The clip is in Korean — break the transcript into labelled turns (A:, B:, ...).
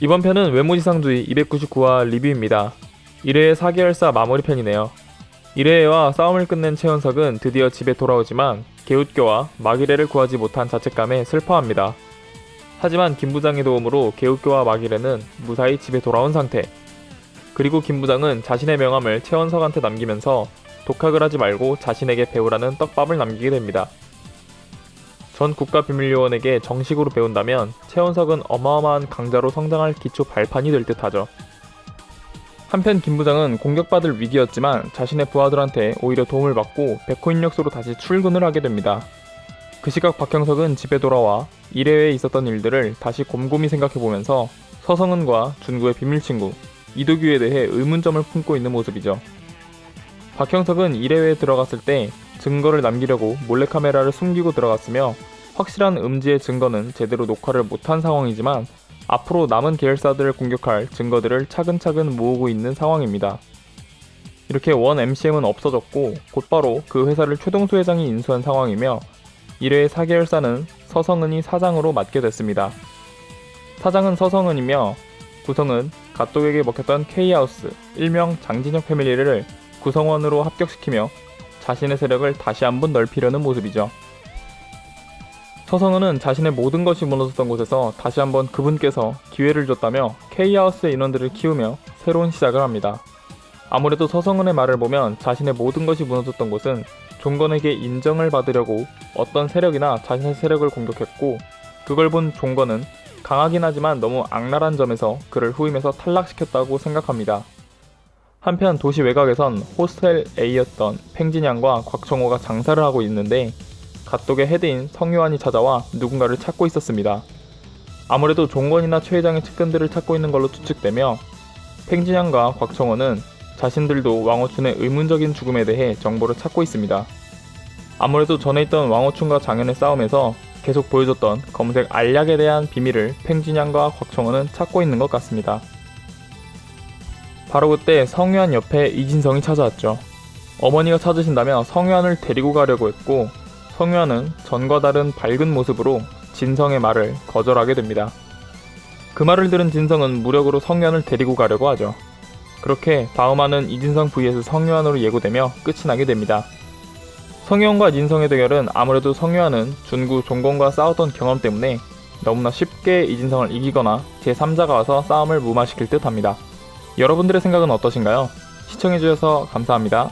A: 이번 편은 외모지상주의 299화 리뷰입니다. 1회의 4계열사 마무리 편이네요. 1회와 싸움을 끝낸 최원석은 드디어 집에 돌아오지만 개웃교와 마기레를 구하지 못한 자책감에 슬퍼합니다. 하지만 김 부장의 도움으로 개웃교와 마기레는 무사히 집에 돌아온 상태. 그리고 김 부장은 자신의 명함을 최원석한테 남기면서 독학을 하지 말고 자신에게 배우라는 떡밥을 남기게 됩니다. 전 국가비밀요원에게 정식으로 배운다면 최원석은 어마어마한 강자로 성장할 기초 발판이 될 듯하죠. 한편 김 부장은 공격받을 위기였지만 자신의 부하들한테 오히려 도움을 받고 백호 인력소로 다시 출근을 하게 됩니다. 그 시각 박형석은 집에 돌아와 1회에 있었던 일들을 다시 곰곰이 생각해보면서 서성은과 준구의 비밀 친구 이도규에 대해 의문점을 품고 있는 모습이죠. 박형석은 1회에 들어갔을 때 증거를 남기려고 몰래카메라를 숨기고 들어갔으며 확실한 음지의 증거는 제대로 녹화를 못한 상황이지만 앞으로 남은 계열사들을 공격할 증거들을 차근차근 모으고 있는 상황입니다. 이렇게 원 MCM은 없어졌고 곧바로 그 회사를 최동수 회장이 인수한 상황이며 1회의 4계열사는 서성은이 사장으로 맡게 됐습니다. 사장은 서성은이며 구성은 갓독에게 먹혔던 K하우스, 일명 장진혁 패밀리를 구성원으로 합격시키며 자신의 세력을 다시 한번 넓히려는 모습이죠. 서성은은 자신의 모든 것이 무너졌던 곳에서 다시 한번 그분께서 기회를 줬다며 K하우스의 인원들을 키우며 새로운 시작을 합니다. 아무래도 서성은의 말을 보면 자신의 모든 것이 무너졌던 곳은 종건에게 인정을 받으려고 어떤 세력이나 자신의 세력을 공격했고 그걸 본 종건은 강하긴 하지만 너무 악랄한 점에서 그를 후임에서 탈락시켰다고 생각합니다. 한편 도시 외곽에선 호스텔 A였던 팽진양과 곽정호가 장사를 하고 있는데 갓독의 헤드인 성유한이 찾아와 누군가를 찾고 있었습니다. 아무래도 종건이나 최 회장의 측근들을 찾고 있는 걸로 추측되며 팽진양과 곽정호는 자신들도 왕호춘의 의문적인 죽음에 대해 정보를 찾고 있습니다. 아무래도 전에 있던 왕호춘과 장현의 싸움에서 계속 보여줬던 검색 알약에 대한 비밀을 팽진양과 곽정호는 찾고 있는 것 같습니다. 바로 그때 성유한 옆에 이진성이 찾아왔죠. 어머니가 찾으신다며 성유한을 데리고 가려고 했고 성유한은 전과 다른 밝은 모습으로 진성의 말을 거절하게 됩니다. 그 말을 들은 진성은 무력으로 성유한을 데리고 가려고 하죠. 그렇게 다음화는 이진성 vs 성유한으로 예고되며 끝이 나게 됩니다. 성유한과 이진성의 대결은 아무래도 성유한은 준구 종건과 싸웠던 경험 때문에 너무나 쉽게 이진성을 이기거나 제3자가 와서 싸움을 무마시킬 듯 합니다. 여러분들의 생각은 어떠신가요? 시청해주셔서 감사합니다.